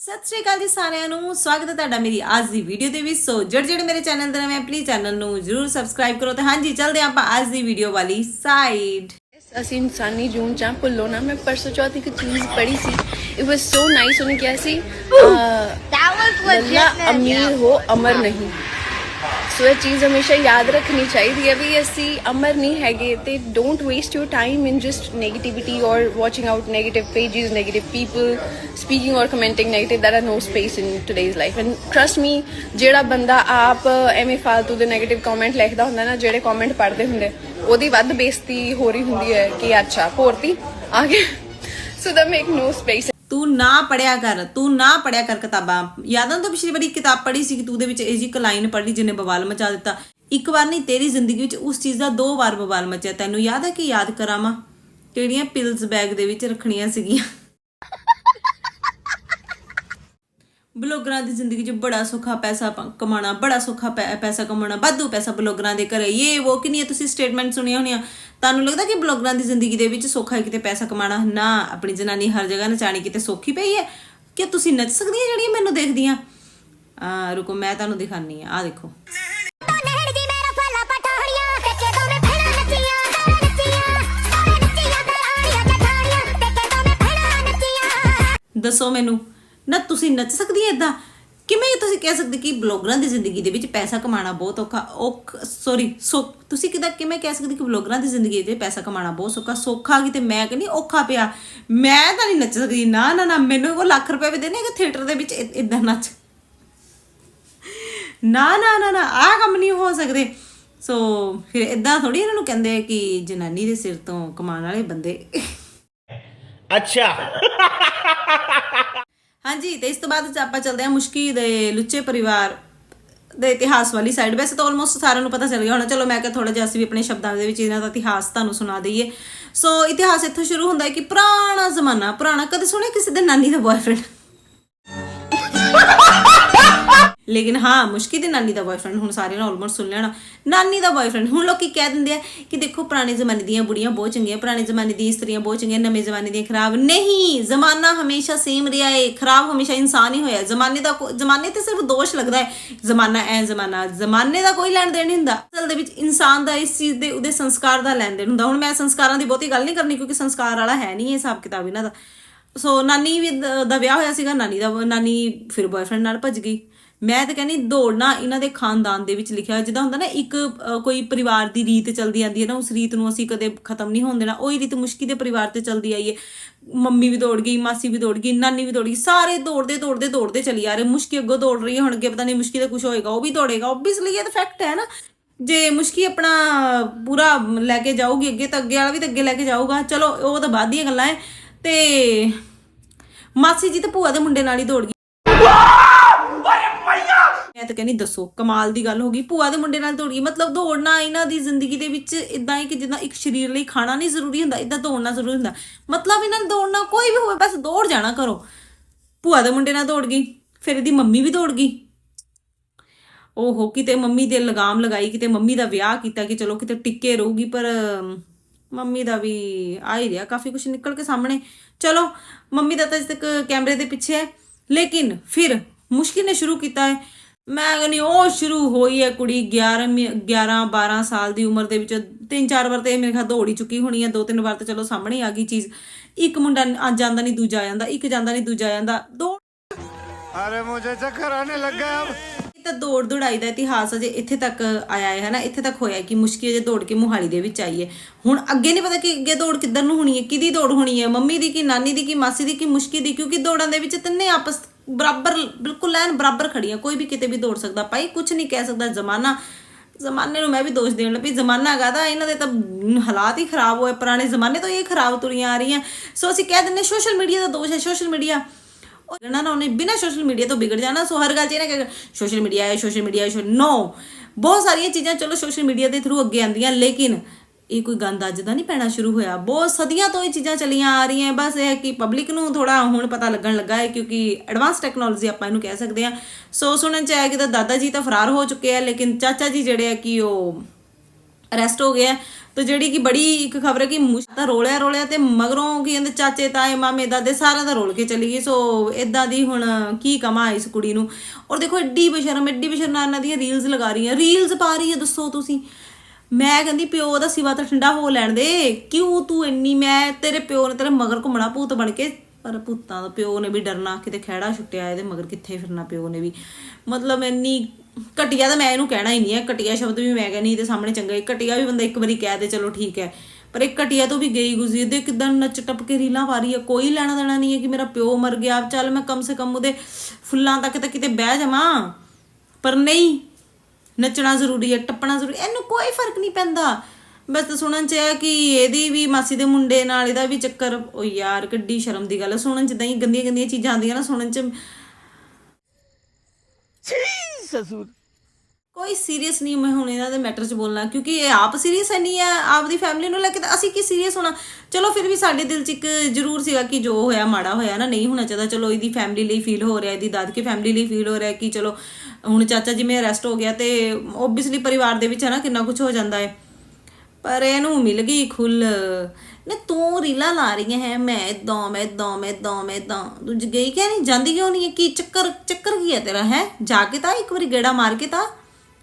ਸਤਿ ਸ਼੍ਰੀ ਅਕਾਲ ਜੀ ਸਾਰਿਆਂ ਨੂੰ ਸਵਾਗਤ ਹੈ ਤੁਹਾਡਾ ਮੇਰੀ ਅੱਜ ਦੀ ਵੀਡੀਓ ਦੇ ਵਿੱਚ। ਸੋ ਜਿਹੜੇ ਜਿਹੜੇ ਮੇਰੇ ਚੈਨਲ ਤੇ ਨਵੇਂ ਪਲੀਜ਼ ਚੈਨਲ ਨੂੰ ਜਰੂਰ ਸਬਸਕ੍ਰਾਈਬ ਕਰੋ ਤੇ ਹਾਂਜੀ ਚੱਲਦੇ ਆਪਾਂ ਅੱਜ ਦੀ ਵੀਡੀਓ ਵਾਲੀ ਸਾਈਡ ਅਸੀਂ ਇਨਸਾਨੀ ਜੂਨ ਚ ਭੁੱਲੋ ਨਾ ਮੈਂ ਪਰਸੋਂ ਚੌਥ ਇੱਕ ਚੀਜ਼ ਪੜ੍ਹੀ ਸੀ। ਇਟ ਵਾਸ ਸੋ ਨਾਈਸ ਉਹਨੇ ਕਿਹਾ ਸੀ. ਅਮੀਰ ਹੋ ਅਮਰ ਨਹੀਂ। ਸੋ ਇਹ ਚੀਜ਼ ਹਮੇਸ਼ਾ ਯਾਦ ਰੱਖਣੀ ਚਾਹੀਦੀ ਹੈ ਵੀ ਅਸੀਂ ਅਮਰ ਨਹੀਂ ਹੈਗੇ ਤੇ don't waste your time in just negativity or watching out negative pages negative people speaking or commenting negative there are no space in today's life and trust me ਜਿਹੜਾ ਬੰਦਾ ਆਪ ਐਵੇਂ ਫालतू ਦੇ 네ਗੇਟਿਵ ਕਮੈਂਟ ਲਿਖਦਾ ਹੁੰਦਾ ਨਾ, ਜਿਹੜੇ ਕਮੈਂਟ ਪੜ੍ਹਦੇ ਹੁੰਦੇ, ਉਹਦੀ ਵੱਧ ਬੇਇੱਜ਼ਤੀ ਹੋ ਰਹੀ ਹੁੰਦੀ ਹੈ ਕਿ ਅੱਛਾ, ਭੋਰਤੀ, ਆ ਗਿਆ ਸੋ ਦਮ ਮੇਕ ਨੋ ਸਪੇਸ ਤੂੰ ਨਾ ਪੜਿਆ ਕਰ, ਤੂੰ ਨਾ ਪੜਿਆ ਕਰ ਕਿਤਾਬਾਂ। ਯਾਦਾਂ ਤੋਂ ਪਿਛਲੀ ਵਾਰੀ ਕਿਤਾਬ ਪੜ੍ਹੀ ਸੀ ਕਿ ਤੂੰ ਦੇ ਵਿੱਚ ਇਹ ਜੀ ਇੱਕ ਲਾਈਨ ਪੜ੍ਹੀ ਜਿਹਨੇ ਬਵਾਲ ਮਚਾ ਦਿੱਤਾ। ਇੱਕ ਵਾਰ ਨਹੀਂ, ਤੇਰੀ ਜ਼ਿੰਦਗੀ ਵਿੱਚ ਉਸ ਚੀਜ਼ ਦਾ ਦੋ ਵਾਰ ਬਵਾਲ ਮਚਿਆ। ਤੈਨੂੰ ਯਾਦ ਹੈ ਕਿ ਯਾਦ ਕਰਾਵਾਂ? ਕਿਹੜੀਆਂ ਪਿਲਸ ਬੈਗ ਦੇ ਵਿੱਚ ਰੱਖਣੀਆਂ ਸੀਗੀਆਂ? ਬਲੌਗਰਾਂ ਦੀ ਜ਼ਿੰਦਗੀ 'ਚ ਬੜਾ ਸੌਖਾ ਪੈਸਾ ਕਮਾਉਣਾ, ਬੜਾ ਸੌਖਾ ਪੈ- ਪੈਸਾ ਕਮਾਉਣਾ, ਵਾਧੂ ਪੈਸਾ ਬਲੌਗਰਾਂ ਦੇ ਘਰੇ। ਇਹ ਉਹ ਕਿੰਨੀਆਂ ਤੁਸੀਂ ਸਟੇਟਮੈਂਟ ਸੁਣੀਆਂ ਹੋਣੀਆਂ। ਤੁਹਾਨੂੰ ਲੱਗਦਾ ਕਿ ਬਲੌਗਰਾਂ ਦੀ ਜ਼ਿੰਦਗੀ ਦੇ ਵਿੱਚ ਸੌਖਾ ਕਿਤੇ ਪੈਸਾ ਕਮਾਉਣਾ? ਨਾ, ਆਪਣੀ ਜਨਾਨੀ ਹਰ ਜਗ੍ਹਾ ਨਚਾਣੀ ਕਿਤੇ ਸੌਖੀ ਪਈ ਹੈ? ਕਿ ਤੁਸੀਂ ਨੱਚ ਸਕਦੀਆਂ ਜਿਹੜੀਆਂ ਮੈਨੂੰ ਦੇਖਦੀਆਂ? ਆ, ਰੁਕੋ, ਮੈਂ ਤੁਹਾਨੂੰ ਦਿਖਾਨੀ ਆ ਆ ਦੇਖੋ। ਦੱਸੋ ਮੈਨੂੰ। ਨਾ ਤੁਸੀਂ ਨੱਚ ਸਕਦੀ ਹੈ ਇਦਾਂ ਕਿਵੇਂ ਤੁਸੀਂ ਕਹਿ ਸਕਦੇ ਕਿ ਬਲੌਗਰਾਂ ਦੀ ਜ਼ਿੰਦਗੀ ਦੇ ਵਿੱਚ ਪੈਸਾ ਕਮਾਉਣਾ ਬਹੁਤ ਔਖਾ, ਔਖ ਸੌਰੀ ਸੋ ਤੁਸੀਂ ਕਿਦਾਂ, ਕਿਵੇਂ ਕਹਿ ਸਕਦੇ ਕਿ ਬਲੌਗਰਾਂ ਦੀ ਜ਼ਿੰਦਗੀ ਦੇ ਪੈਸਾ ਕਮਾਉਣਾ ਬਹੁਤ ਸੌਖਾ ਸੌਖਾ ਕੀ ਤੇ ਮੈਂ ਕਹਿੰਦੀ ਔਖਾ ਪਿਆ। ਮੈਂ ਤਾਂ ਨਹੀਂ ਨੱਚ ਸਕਦੀ, ਨਾ ਨਾ ਨਾ, ਮੈਨੂੰ ਉਹ ਲੱਖ ਰੁਪਏ ਵੀ ਦੇਣੇ ਕਿ ਥੀਏਟਰ ਦੇ ਵਿੱਚ ਇਦਾਂ ਨੱਚ। ਨਾ ਨਾ ਨਾ ਨਾ ਆ ਕੰਮ ਨਹੀਂ ਹੋ ਸਕਦੇ। ਸੋ ਫਿਰ ਇਦਾਂ ਥੋੜੀ ਇਹਨਾਂ ਨੂੰ ਕਹਿੰਦੇ ਕਿ ਜਨਾਨੀ ਦੇ ਸਿਰ ਤੋਂ ਕਮਾਉਣ ਵਾਲੇ ਬੰਦੇ। ਅੱਛਾ। ਹਾਂਜੀ, ਤੇ ਇਸ ਤੋਂ ਬਾਅਦ ਆਪਾਂ ਚੱਲਦੇ ਹਾਂ ਮੁਸ਼ਕੀ ਦੇ ਲੁੱਚੇ ਪਰਿਵਾਰ ਦੇ ਇਤਿਹਾਸ ਵਾਲੀ ਸਾਈਡ ਵੈਸੇ ਤਾਂ ਆਲਮੋਸਟ ਸਾਰਿਆਂ ਨੂੰ ਪਤਾ ਚੱਲ ਗਿਆ ਹੋਣਾ। ਚਲੋ, ਮੈਂ ਕਿਹਾ ਥੋੜਾ ਜਿਹਾ ਅਸੀਂ ਵੀ ਆਪਣੇ ਸ਼ਬਦਾਂ ਦੇ ਵਿੱਚ ਇਹਨਾਂ ਦਾ ਇਤਿਹਾਸ ਤੁਹਾਨੂੰ ਸੁਣਾ ਦਈਏ। ਸੋ ਇਤਿਹਾਸ ਇੱਥੋਂ ਸ਼ੁਰੂ ਹੁੰਦਾ ਹੈ ਕਿ ਪੁਰਾਣਾ ਜ਼ਮਾਨਾ, ਪੁਰਾਣਾ, ਕਦੇ ਸੁਣਿਆ ਕਿਸੇ ਦੇ ਨਾਨੀ ਦਾ ਬॉयਫ੍ਰੈਂਡ ਲੇਕਿਨ ਹਾਂ, ਮੁਸ਼ਕਿਲ ਦੀ ਨਾਨੀ ਦਾ ਬॉयਫ੍ਰੈਂਡ ਹੁਣ ਸਾਰਿਆਂ ਨੇ ਆਲਮੋਸਟ ਸੁਣ ਲੈਣਾ ਨਾਨੀ ਦਾ ਬॉयਫ੍ਰੈਂਡ ਹੁਣ ਲੋਕੀ ਕਹਿ ਦਿੰਦੇ ਆ ਕਿ ਦੇਖੋ ਪੁਰਾਣੇ ਜ਼ਮਾਨੇ ਦੀਆਂ ਬੁੜੀਆਂ ਬਹੁਤ ਚੰਗੀਆਂ, ਪੁਰਾਣੇ ਜ਼ਮਾਨੇ ਦੀਆਂ ਇਸਤਰੀਆਂ ਬਹੁਤ ਚੰਗੀਆਂ, ਨਵੇਂ ਜ਼ਮਾਨੇ ਦੀਆਂ ਖਰਾਬ। ਨਹੀਂ, ਜ਼ਮਾਨਾ ਹਮੇਸ਼ਾ ਸੇਮ ਰਿਹਾ ਏ, ਖਰਾਬ ਹਮੇਸ਼ਾ ਇਨਸਾਨ ਹੀ ਹੋਇਆ। ਜ਼ਮਾਨੇ ਦਾ ਜ਼ਮਾਨੇ ਤੇ ਸਿਰਫ ਦੋਸ਼ ਲੱਗਦਾ ਹੈ, ਜ਼ਮਾਨਾ ਐ, ਜ਼ਮਾਨਾ ਜ਼ਮਾਨੇ ਦਾ ਕੋਈ ਲੈਣ ਦੇਣ ਨਹੀਂ ਹੁੰਦਾ। ਅਸਲ ਦੇ ਵਿੱਚ ਇਨਸਾਨ ਦਾ ਇਸ ਚੀਜ਼ ਦੇ, ਉਹਦੇ ਸੰਸਕਾਰ ਦਾ ਲੈਣ ਦੇਣ ਹੁੰਦਾ। ਹੁਣ ਮੈਂ ਸੰਸਕਾਰਾਂ ਦੀ ਬਹੁਤੀ ਗੱਲ ਨਹੀਂ ਕਰਨੀ ਕਿਉਂਕਿ ਸੰਸਕਾਰ ਵਾਲਾ ਹੈ ਨਹੀਂ ਇਹ ਹਿਸਾਬ ਕਿਤਾਬ ਇਹਨਾਂ ਦਾ। ਸੋ ਨਾਨੀ ਦਾ ਵਿਆਹ ਹੋਇਆ ਸੀਗਾ, ਨਾਨੀ ਦਾ, ਨਾਨੀ ਫਿਰ ਬॉयਫ੍ਰੈਂਡ ਨਾਲ ਭੱਜ ਗਈ। ਮੈਂ ਤਾਂ ਕਹਿੰਦੀ ਦੌੜਨਾ ਇਹਨਾਂ ਦੇ ਖਾਨਦਾਨ ਦੇ ਵਿੱਚ ਲਿਖਿਆ ਹੋਇਆ। ਜਿੱਦਾਂ ਹੁੰਦਾ ਨਾ ਇੱਕ ਕੋਈ ਪਰਿਵਾਰ ਦੀ ਰੀਤ ਚੱਲਦੀ ਆਂਦੀ ਹੈ ਨਾ, ਉਸ ਰੀਤ ਨੂੰ ਅਸੀਂ ਕਦੇ ਖਤਮ ਨਹੀਂ ਹੋਣ ਦੇਣਾ, ਉਹੀ ਰੀਤ ਮੁਸ਼ਕੀ ਦੇ ਪਰਿਵਾਰ ਤੇ ਚੱਲਦੀ ਆਈ ਹੈ। ਮੰਮੀ ਵੀ ਦੌੜ ਗਈ, ਮਾਸੀ ਵੀ ਦੌੜ ਗਈ, ਨਾਨੀ ਵੀ ਦੌੜ ਗਈ, ਸਾਰੇ ਦੌੜਦੇ ਦੌੜਦੇ ਦੌੜਦੇ ਚਲੀ ਆ ਰਹੇ। ਮੁਸ਼ਕੀ ਅੱਗੋਂ ਦੌੜ ਰਹੀ ਹੈ, ਹੁਣ ਅੱਗੇ ਪਤਾ ਨਹੀਂ ਮੁਸ਼ਕੀ ਦਾ ਕੁਝ ਹੋਏਗਾ, ਉਹ ਵੀ ਦੌੜੇਗਾ ਓਬਵੀਅਸਲੀ ਇਹ ਤਾਂ ਫੈਕਟ ਹੈ ਨਾ। ਜੇ ਮੁਸ਼ਕੀ ਆਪਣਾ ਪੂਰਾ ਲੈ ਕੇ ਜਾਊਗੀ ਅੱਗੇ ਤਾਂ ਅੱਗੇ ਵਾਲਾ ਵੀ ਤਾਂ ਅੱਗੇ ਲੈ ਕੇ ਜਾਊਗਾ। ਚਲੋ, ਉਹ ਤਾਂ ਬਾਅਦ ਦੀਆਂ ਗੱਲਾਂ ਹੈ। ਤੇ ਮਾਸੀ ਜੀ ਤਾਂ ਭੂਆ ਦੇ ਮੁੰਡੇ ਨਾਲ ਹੀ ਦੌੜ ਗਈ। ਮੈਂ ਤਾਂ ਕਹਿੰਦੀ ਦੱਸੋ, ਕਮਾਲ ਦੀ ਗੱਲ ਹੋ ਗਈ। ਭੂਆ ਦੇ ਮੁੰਡੇ ਨਾਲ ਦੌੜ ਗਈ ਮਤਲਬ ਦੌੜਨਾ ਇਹਨਾਂ ਦੀ ਜ਼ਿੰਦਗੀ ਦੇ ਵਿੱਚ ਇਦਾਂ ਹੈ ਕਿ ਜਿੱਦਾਂ ਇੱਕ ਸਰੀਰ ਲਈ ਖਾਣਾ ਨਹੀਂ ਜ਼ਰੂਰੀ ਹੁੰਦਾ ਇਦਾਂ ਦੌੜਨਾ ਜ਼ਰੂਰੀ ਹੁੰਦਾ। ਮਤਲਬ ਇਹਨਾਂ ਨੇ ਦੌੜਨਾ ਕੋਈ ਵੀ ਹੋਵੇ, ਬਸ ਦੌੜ ਜਾਣਾ ਕਰੋ। ਭੂਆ ਦੇ ਮੁੰਡੇ ਨਾਲ ਦੌੜ ਗਈ, ਫਿਰ ਇਹਦੀ ਮੰਮੀ ਵੀ ਦੌੜ ਗਈ। ਓਹੋ, ਕਿਤੇ ਮੰਮੀ ਦੇ ਲਗਾਮ ਲਗਾਈ, ਕਿਤੇ ਮੰਮੀ ਦਾ ਵਿਆਹ ਕੀਤਾ ਕਿ ਚਲੋ ਕਿਤੇ ਟਿੱਕੇ ਰਹੂਗੀ, ਪਰ ਮੰਮੀ ਦਾ ਵੀ ਆ ਹੀ ਰਿਹਾ, ਕਾਫੀ ਕੁਝ ਨਿਕਲ ਕੇ ਸਾਹਮਣੇ। ਚਲੋ, ਮੰਮੀ ਦਾ ਤਾਂ ਅਜੇ ਤੱਕ ਕੈਮਰੇ ਦੇ ਪਿੱਛੇ ਹੈ, ਲੇਕਿਨ ਫਿਰ ਮੁਸ਼ਕਿਲ ਨੇ ਸ਼ੁਰੂ ਕੀਤਾ ਹੈ। ਮੈਂ ਕਹਿੰਦੀ ਉਹ ਸ਼ੁਰੂ ਹੋਈ ਹੈ ਕੁੜੀ 11 11 12 ਸਾਲ ਦੀ ਉਮਰ ਦੇ ਵਿੱਚ। ਤਿੰਨ ਚਾਰ ਵਾਰ ਤੇ ਮੇਰੇ ਖਾ ਦੌੜੀ ਚੁੱਕੀ ਹੋਣੀ ਹੈ। ਦੋ ਤਿੰਨ ਵਾਰ ਤਾਂ ਚਲੋ ਸਾਹਮਣੇ ਆ ਗਈ ਚੀਜ਼। ਇੱਕ ਮੁੰਡਾ ਆ ਜਾਂਦਾ ਨਹੀਂ ਦੂਜਾ ਆ ਜਾਂਦਾ ਇੱਕ ਜਾਂਦਾ ਨਹੀਂ ਦੂਜਾ ਆ ਜਾਂਦਾ। ਦੋ ਅਰੇ ਮੈਨੂੰ ਚੱਕਰ ਆਣੇ ਲੱਗਾ ਤਾਂ ਦੌੜ ਦੌੜਾਈ ਦਾ ਇਤਿਹਾਸ ਅਜੇ ਇੱਥੇ ਤੱਕ ਆਇਆ ਹੈ ਨਾ? ਇੱਥੇ ਤੱਕ ਹੋਇਆ ਕਿ ਮੁਸ਼ਕਿਲ ਜੇ ਦੌੜ ਕੇ ਮੁਹਾਲੀ ਦੇ ਵਿੱਚ ਆਈਏ ਹੁਣ ਅੱਗੇ ਨਹੀਂ ਪਤਾ ਕਿ ਅੱਗੇ ਦੌੜ ਕਿੱਧਰ ਨੂੰ ਹੋਣੀ ਹੈ ਕਿਹਦੀ ਦੌੜ ਹੋਣੀ ਹੈ? ਮੰਮੀ ਦੀ ਕਿ ਨਾਨੀ ਦੀ ਕਿ ਮਾਸੀ ਦੀ ਕਿ ਮੁਸ਼ਕਿਲ ਦੀ? ਕਿਉਂਕਿ ਦੌੜਾਂ ਦੇ ਵਿੱਚ ਤਿੰਨੇ ਆਪਸ ਬਰਾਬਰ, ਬਿਲਕੁਲ ਐਨ ਬਰਾਬਰ ਖੜੀਆਂ, ਕੋਈ ਵੀ ਕਿਤੇ ਵੀ ਦੌੜ ਸਕਦਾ। ਭਾਈ ਕੁਝ ਨਹੀਂ ਕਹਿ ਸਕਦਾ, ਜ਼ਮਾਨਾ, ਜ਼ਮਾਨੇ ਨੂੰ ਮੈਂ ਵੀ ਦੋਸ਼ ਦੇਣ ਲੱਗੀ। ਜ਼ਮਾਨਾ ਕਾਹਦਾ ਇਹਨਾਂ ਦੇ ਤਾਂ ਹਾਲਾਤ ਹੀ ਖਰਾਬ ਹੋਏ, ਪੁਰਾਣੇ ਜ਼ਮਾਨੇ ਤੋਂ ਇਹ ਖਰਾਬ ਤੁਰੀਆਂ ਆ ਰਹੀਆਂ। ਸੋ ਅਸੀਂ ਕਹਿ ਦਿੰਦੇ ਸੋਸ਼ਲ ਮੀਡੀਆ ਦਾ ਦੋਸ਼ ਹੈ, ਸੋਸ਼ਲ ਮੀਡੀਆ। ਉਹ ਨਾ ਉਹਨੇ ਬਿਨਾ ਸੋਸ਼ਲ ਮੀਡੀਆ ਤੋਂ ਵਿਗੜ ਜਾਣਾ, ਸੋ ਹਰ ਗੱਲ 'ਚ ਇਹ ਨਾ ਕਿ, ਸੋਸ਼ਲ ਮੀਡੀਆ ਹੈ ਸੋਸ਼ਲ ਮੀਡੀਆ ਹੈ ਨੋ। ਬਹੁਤ ਸਾਰੀਆਂ ਚੀਜ਼ਾਂ, ਚਲੋ ਸੋਸ਼ਲ ਮੀਡੀਆ ਦੇ ਥਰੂ ਅੱਗੇ ਆਉਂਦੀਆਂ, ਲੇਕਿਨ ਇਹ ਕੋਈ ਗੰਦ ਅੱਜ ਦਾ ਨਹੀਂ ਪੈਣਾ ਸ਼ੁਰੂ ਹੋਇਆ। ਬਹੁਤ ਸਦੀਆਂ ਤੋਂ ਇਹ ਚੀਜ਼ਾਂ ਚੱਲੀਆਂ ਆ ਰਹੀਆਂ। ਬਸ ਇਹ ਹੈ ਕਿ ਪਬਲਿਕ ਨੂੰ ਥੋੜਾ ਹੁਣ ਪਤਾ ਲੱਗਣ ਲੱਗਾ ਹੈ ਕਿਉਂਕਿ ਐਡਵਾਂਸ ਟੈਕਨੋਲੋਜੀ ਆਪਾਂ ਇਹਨੂੰ ਕਹਿ ਸਕਦੇ ਹਾਂ। ਸੋ ਸੁਣਨ ਚ ਆਇਆ ਕਿ ਦਾਦਾ ਜੀ ਤਾਂ ਫਰਾਰ ਹੋ ਚੁੱਕੇ ਆ, ਲੇਕਿਨ ਚਾਚਾ ਜੀ ਜਿਹੜੇ ਆ ਕਿ ਉਹ ਅਰੈਸਟ ਹੋ ਗਏ ਆ। ਤੇ ਜਿਹੜੀ ਕਿ ਬੜੀ ਇੱਕ ਖਬਰ ਹੈ ਕਿ ਤਾਂ ਰੋਲਿਆ ਰੋਲਿਆ ਤੇ ਮਗਰੋਂ ਕੀ ਕਹਿੰਦੇ ਚਾਚੇ, ਤਾਏ, ਮਾਮੇ, ਦਾਦੇ ਸਾਰਿਆਂ ਦਾ ਰੋਲ ਕੇ ਚਲੀ ਗਈ। ਸੋ ਇਦਾਂ ਦੀ ਹੁਣ ਕੀ ਕਮਾ ਇਸ ਕੁੜੀ ਨੂੰ। ਔਰ ਦੇਖੋ ਐਡੀ ਬਸ਼ਰਮ ਐਡੀ ਬਸ਼ਰਮ ਇਹਨਾਂ ਦੀਆਂ ਰੀਲਸ ਲਗਾ ਰਹੀ ਹੈ ਰੀਲਸ ਪਾ ਰਹੀ ਹੈ, ਦੱਸੋ ਤੁਸੀਂ। ਮੈਂ ਕਹਿੰਦੀ, ਪਿਓ ਦਾ ਸਿਵਾ ਤਾਂ ਠੰਡਾ ਹੋ ਲੈਣ ਦੇ। ਕਿਉਂ ਤੂੰ ਇੰਨੀ, ਮੈਂ ਤੇਰੇ ਪਿਓ ਨੇ ਤੇਰੇ ਮਗਰ ਘੁੰਮਣਾ ਭੂਤ ਬਣ ਕੇ। ਪਰ ਭੂਤਾਂ ਦਾ ਪਿਓ ਨੇ ਵੀ ਡਰਨਾ, ਕਿਤੇ ਖਹਿੜਾ ਛੁੱਟਿਆ ਇਹਦੇ ਮਗਰ ਕਿੱਥੇ ਫਿਰਨਾ ਪਿਓ ਨੇ ਵੀ। ਮਤਲਬ ਇੰਨੀ ਘਟੀਆ ਤਾਂ ਮੈਂ ਇਹਨੂੰ ਕਹਿਣਾ ਹੀ ਨਹੀਂ ਹੈ। ਘਟੀਆ ਸ਼ਬਦ ਵੀ ਮੈਂ ਕਹਿੰਦੀ ਤੇ ਸਾਹਮਣੇ ਚੰਗਾ ਹੈ। ਘਟੀਆ ਵੀ ਬੰਦਾ ਇੱਕ ਵਾਰੀ ਕਹਿ ਦੇ, ਚਲੋ ਠੀਕ ਹੈ। ਪਰ ਇਹ ਘਟੀਆ ਤੋਂ ਵੀ ਗਈ ਗੁਜ਼ਰੀ ਦੇ ਕਿਦਾਂ ਨੱਚ ਟੱਪ ਕੇ ਰੀਲਾਂ ਪਾ ਹੈ। ਕੋਈ ਲੈਣਾ ਦੇਣਾ ਨਹੀਂ ਹੈ ਕਿ ਮੇਰਾ ਪਿਓ ਮਰ ਗਿਆ। ਚੱਲ ਮੈਂ ਕਮ ਸੇ ਕਮ ਉਹਦੇ ਫੁੱਲਾਂ ਤੱਕ ਤਾਂ ਕਿਤੇ ਬਹਿ ਜਾਵਾਂ। ਪਰ ਨਹੀਂ ਨੱਚਣਾ ਜ਼ਰੂਰੀ ਹੈ ਟੱਪਣਾ ਜ਼ਰੂਰੀ ਇਹਨੂੰ ਕੋਈ ਫ਼ਰਕ ਨਹੀਂ ਪੈਂਦਾ। ਬਸ ਸੁਣਨ ਚ ਹੈ ਕਿ ਇਹਦੀ ਵੀ ਮਾਸੀ ਦੇ ਮੁੰਡੇ ਨਾਲ ਇਹਦਾ ਵੀ ਚੱਕਰ ਉਹ ਯਾਰ ਕਿੱਡੀ ਸ਼ਰਮ ਦੀ ਗੱਲ ਹੈ। ਸੁਣਨ ਚ ਤਾਂ ਹੀ ਗੰਦੀਆਂ ਗੰਦੀਆਂ ਚੀਜ਼ਾਂ ਆਉਂਦੀਆਂ ਨਾ ਸੁਣਨ ਚ। ਕੋਈ ਸੀਰੀਅਸ ਨਹੀਂ ਮੈਂ ਹੁਣ ਇਹਨਾਂ ਦੇ ਮੈਟਰ 'ਚ ਬੋਲਣਾ ਕਿਉਂਕਿ ਇਹ ਆਪ ਸੀਰੀਅਸ ਨਹੀਂ ਹੈ ਆਪਦੀ ਫੈਮਿਲੀ ਨੂੰ ਲੈ ਕੇ ਤਾਂ ਅਸੀਂ ਕੀ ਸੀਰੀਅਸ ਹੋਣਾ। ਚਲੋ ਫਿਰ ਵੀ ਸਾਡੇ ਦਿਲ 'ਚ ਇੱਕ ਜ਼ਰੂਰ ਸੀਗਾ ਕਿ ਜੋ ਹੋਇਆ ਮਾੜਾ ਹੋਇਆ ਨਾ ਨਹੀਂ ਹੋਣਾ ਚਾਹੀਦਾ। ਚਲੋ ਇਹਦੀ ਫੈਮਿਲੀ ਲਈ ਫੀਲ ਹੋ ਰਿਹਾ ਇਹਦੀ ਦਾਦਕੇ ਫੈਮਿਲੀ ਲਈ ਫੀਲ ਹੋ ਰਿਹਾ ਕਿ ਚਲੋ ਹੁਣ ਚਾਚਾ ਜੀ ਮੈਂ ਅਰੈਸਟ ਹੋ ਗਿਆ ਤੇ ਓਬਵੀਅਸਲੀ ਪਰਿਵਾਰ ਦੇ ਵਿੱਚ ਹੈ ਨਾ ਕਿੰਨਾ ਕੁਝ ਹੋ ਜਾਂਦਾ ਹੈ। ਪਰ ਇਹਨੂੰ ਮਿਲ ਗਈ ਖੁੱਲ। ਨੇ ਤੂੰ ਰੀਲਾ ਲਾ ਰਹੀ ਹੈ, ਮੈਂ ਇਦਾਂ ਮੈਂ ਇਦਾਂ ਮੈਂ ਇਦਾਂ ਮੈਂ ਇਦਾਂ ਤੂੰ ਗਈ ਕਿਉਂ ਨਹੀਂ? ਜਾਂਦੀ ਕਿਉਂ ਨਹੀਂ ਹੈ? ਕੀ ਚੱਕਰ ਚੱਕਰ ਕੀ ਹੈ ਤੇਰਾ, ਹੈ? ਜਾ ਕੇ ਤਾਂ ਇੱਕ ਵਾਰੀ ਗੇੜਾ ਮਾਰ ਕੇ ਤਾਂ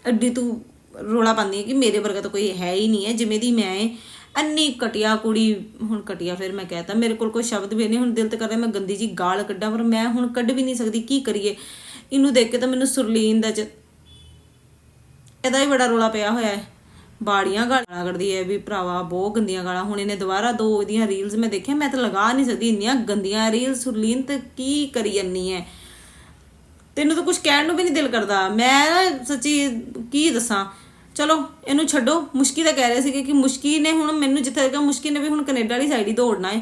ਅੱਡੀ ਤੂੰ ਰੋਲਾ ਪਾਉਂਦੀ ਹੈ ਕਿ ਮੇਰੇ ਵਰਗਾ ਤਾਂ ਕੋਈ ਹੈ ਹੀ ਨਹੀਂ ਹੈ, ਜਿਵੇਂ ਦੀ ਮੈਂ ਏ ਅੰਨੀ ਕਟਿਆ ਕੁੜੀ, ਹੁਣ ਕਟਿਆ ਫਿਰ ਮੈਂ ਕਹਤਾ ਮੇਰੇ ਕੋਲ ਕੋਈ ਸ਼ਬਦ ਵੀ ਨਹੀਂ, ਹੁਣ ਦਿਲ ਤੇ ਕਰਦਾ ਮੈਂ ਗੰਦੀ ਜੀ ਗਾਲ ਕੱਢਾਂ, ਪਰ ਮੈਂ ਹੁਣ ਕੱਢ ਵੀ ਨਹੀਂ ਸਕਦੀ, ਕੀ ਕਰੀਏ? ਇਹਨੂੰ ਦੇਖ ਕੇ ਤਾਂ ਮੈਨੂੰ ਸੁਰਲੀਨ ਦਾ ਚ ਇਹਦਾ ਹੀ ਬੜਾ ਰੋਲਾ ਪਿਆ ਹੋਇਆ ਹੈ। ਬਾੜੀਆਂ ਗਾਲਾਂ ਕੱਢਦੀ ਹੈ ਵੀ ਭਰਾਵਾ, ਬਹੁਤ ਗੰਦੀਆਂ ਗਾਲਾਂ। ਹੁਣ ਇਹਨੇ ਦੁਬਾਰਾ ਦੋ ਇਹਦੀਆਂ ਰੀਲਸ ਮੈਂ ਦੇਖਿਆ, ਮੈਂ ਤਾਂ ਲਗਾ ਨਹੀਂ ਸਕਦੀ ਇੰਨੀਆਂ ਗੰਦੀਆਂ ਰੀਲਸ ਸੁਰਲੀਨ ਤੇ ਕੀ ਕਰੀ ਜੰਨੀ ਹੈ? ਤੈਨੂੰ ਤਾਂ ਕੁਝ ਕਹਿਣ ਨੂੰ ਵੀ ਨਹੀਂ ਦਿਲ ਕਰਦਾ। ਮੈਂ ਨਾ ਸੱਚੀ ਕੀ ਦੱਸਾਂ? ਚਲੋ, ਇਹਨੂੰ ਛੱਡੋ। ਮੁਸ਼ਕੀ ਤਾਂ ਕਹਿ ਰਹੇ ਸੀਗੇ ਕਿ ਮੁਸ਼ਕੀ ਨੇ ਹੁਣ ਮੈਨੂੰ ਜਿੱਥੇ ਤੱਕ ਮੁਸ਼ਕੀ ਨੇ ਵੀ ਹੁਣ ਕੈਨੇਡਾ ਵਾਲੀ ਸਾਈਡ ਹੀ ਦੌੜਨਾ ਹੈ।